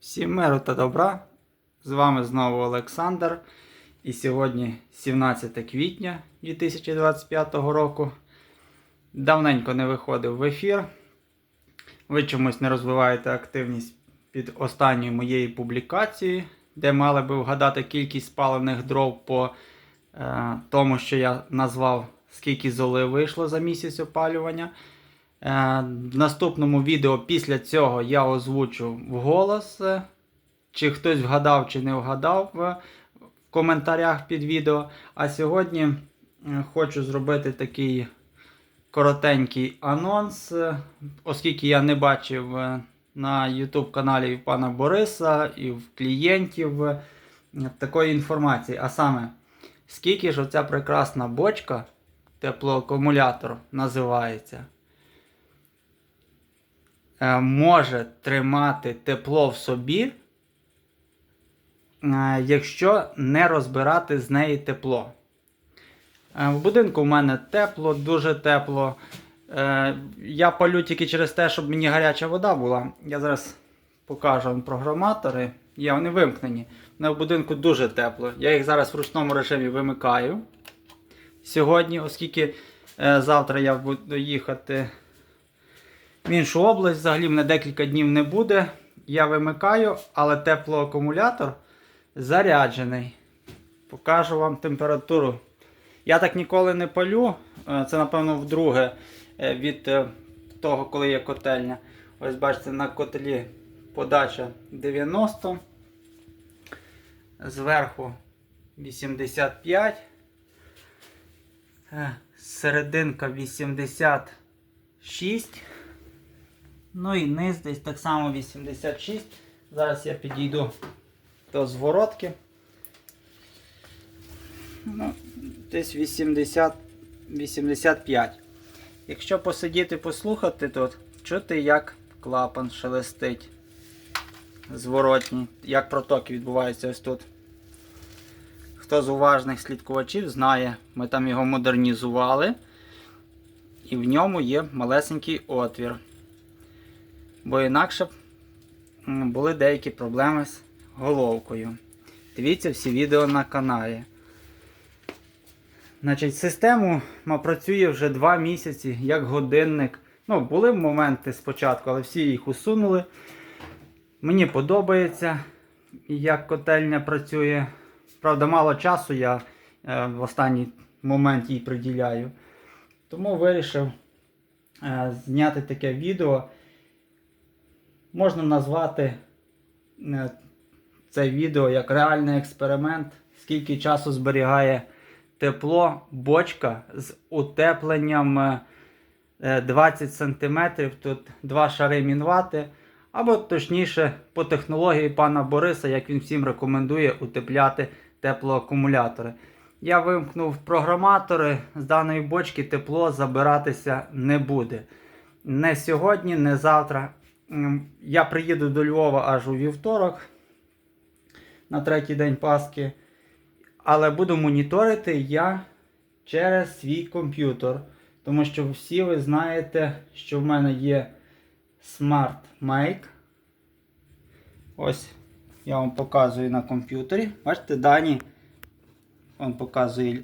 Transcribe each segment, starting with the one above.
Всім миру та добра. З вами знову Олександр. І сьогодні 17 квітня 2025 року. Давненько не виходив в ефір. Ви чомусь не розвиваєте активність під останньою моєю публікацією, де мали би вгадати кількість спалених дров по е, тому, що я назвав, скільки золи вийшло за місяць опалювання. Е, В наступному відео після цього я озвучу вголос, чи хтось вгадав, чи не вгадав е, в коментарях під відео. А сьогодні е, хочу зробити такий коротенький анонс, оскільки я не бачив на YouTube каналі пана Бориса і в клієнтів такої інформації. А саме, скільки ж оця прекрасна бочка, теплоакумулятор називається може тримати тепло в собі, е, якщо не розбирати з неї тепло. Е, В будинку в мене тепло, дуже тепло. Е, Я палю тільки через те, щоб мені гаряча вода була. Я зараз покажу вам програматори. Є вони вимкнені. В будинку дуже тепло. Я їх зараз в ручному режимі вимикаю. Сьогодні, оскільки е, завтра я буду їхати в іншу область, взагалі мене декілька днів не буде. Я вимикаю, але теплоакумулятор заряджений. Покажу вам температуру. Я так ніколи не палю. Е, Це, напевно, вдруге е, від е, того, коли є котельня. Ось бачите, на котлі подача 90. Зверху 85. Е, Серединка 86. Ну і низ десь так само 86. Зараз я підійду до зворотки. Ну, десь 80, 85. Якщо посидіти послухати тут, чути, як клапан шелестить зворотній, як протоки відбуваються ось тут. Хто з уважних слідкувачів знає, ми там його модернізували. І в ньому є малесенький отвір. Бо інакше б були деякі проблеми з головкою. Дивіться всі відео на каналі. Значить, систему працює вже 2 місяці як годинник. Ну, були моменти спочатку, але всі їх усунули. Мені подобається, як котельня працює. Правда, мало часу я е, в останній момент їй приділяю. Тому вирішив е, зняти таке відео. Можна назвати е, це відео як реальний експеримент, скільки часу зберігає тепло бочка з утепленням е, 20 см, тут два шари мінвати, або точніше по технології пана Бориса, як він всім рекомендує утепляти теплоакумулятори. Я вимкнув програматори, з даної бочки тепло забиратися не буде. Не сьогодні, не завтра. Я приїду до Львова аж у вівторок на третій день Пасхи. Але буду моніторити я через свій комп'ютер. Тому що всі ви знаєте, що в мене є Smart Make. Ось я вам показую на комп'ютері. Бачите, дані вам показує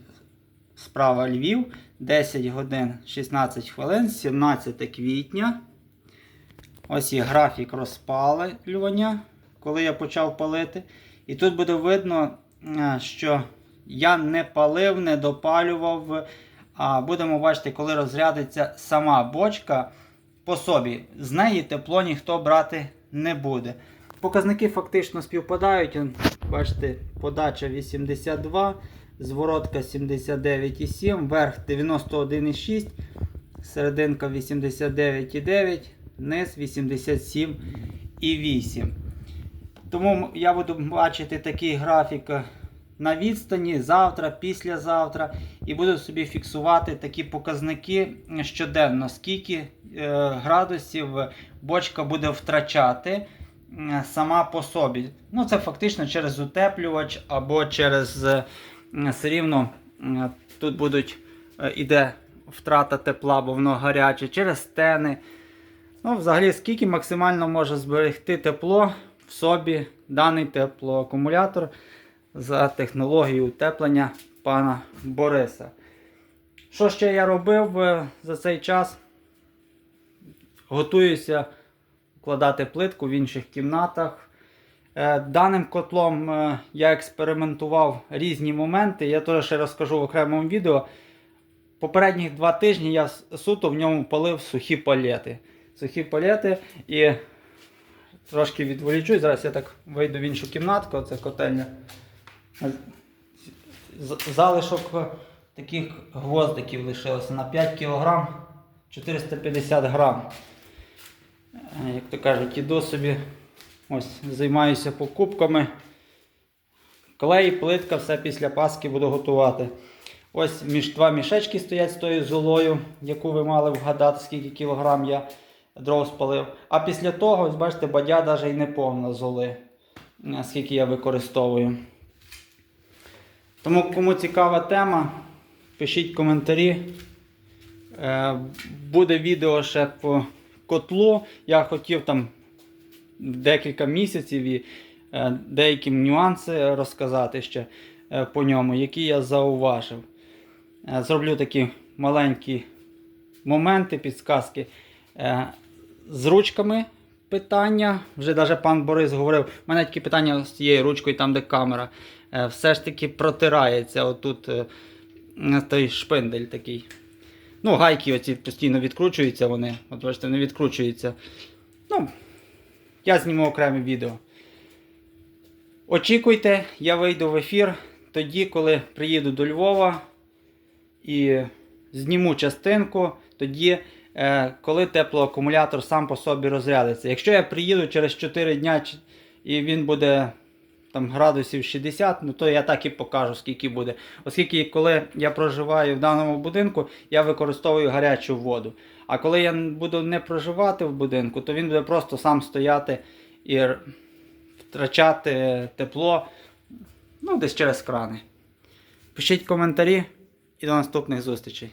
справа Львів. 10 годин 16 хвилин, 17 квітня. Ось є графік розпалювання, коли я почав палити. І тут буде видно, е, що я не палив, не допалював. А будемо бачити, коли розрядиться сама бочка по собі. З неї тепло ніхто брати не буде. Показники фактично співпадають. Бачите, подача 82, зворотка 79,7, верх 91,6, серединка 89,9, низ 87,8. Тому я буду бачити такий графік е, на відстані завтра, післязавтра, і буду собі фіксувати такі показники щоденно, скільки е, градусів бочка буде втрачати е, сама по собі. Ну, це фактично через утеплювач або через все рівно тут будуть іде втрата тепла, бо воно гаряче, через стени. Ну, взагалі, скільки максимально може зберегти тепло в собі даний теплоакумулятор за технологією утеплення пана Бориса. Що ще я робив е, за цей час? Готуюся вкладати плитку в інших кімнатах. Е, Даним котлом е, я експериментував різні моменти. Я теж розкажу в окремому відео. Попередніх два тижні я суто в ньому палив сухі палети. Сухі палети і трошки відволічусь. Зараз я так вийду в іншу кімнатку, це котельня. Залишок таких гвоздиків лишилося на 5 кг 450 грам. Е, Як то кажуть, іду собі, ось, займаюся покупками. Клей, плитка, все після Паски буду готувати. Ось між два мішечки стоять з тою золою, яку ви мали вгадати, скільки кілограм я дров спалив. А після того, ось бачите, бадя навіть і не повна золи, скільки я використовую. Тому кому цікава тема, пишіть коментарі. Е, Буде відео ще по котлу. Я хотів там декілька місяців і е, деякі нюанси розказати ще е, по ньому, які я зауважив. Зроблю такі маленькі моменти, підсказки. З ручками питання. Вже навіть пан Борис говорив, у мене такі питання з цією ручкою, там де камера. Е, Все ж таки протирається отут е, той шпиндель такий. Ну, гайки оці постійно відкручуються вони. От бачите, не відкручуються. Ну, я зніму окреме відео. Очікуйте, я вийду в ефір тоді, коли приїду до Львова і зніму частинку, тоді, коли теплоакумулятор сам по собі розрядиться. Якщо я приїду через 4 дня і він буде там градусів 60, ну то я так і покажу, скільки буде. Оскільки коли я проживаю в даному будинку, я використовую гарячу воду. А коли я буду не проживати в будинку, то він буде просто сам стояти і втрачати тепло ну, десь через крани. Пишіть коментарі і до наступних зустрічей.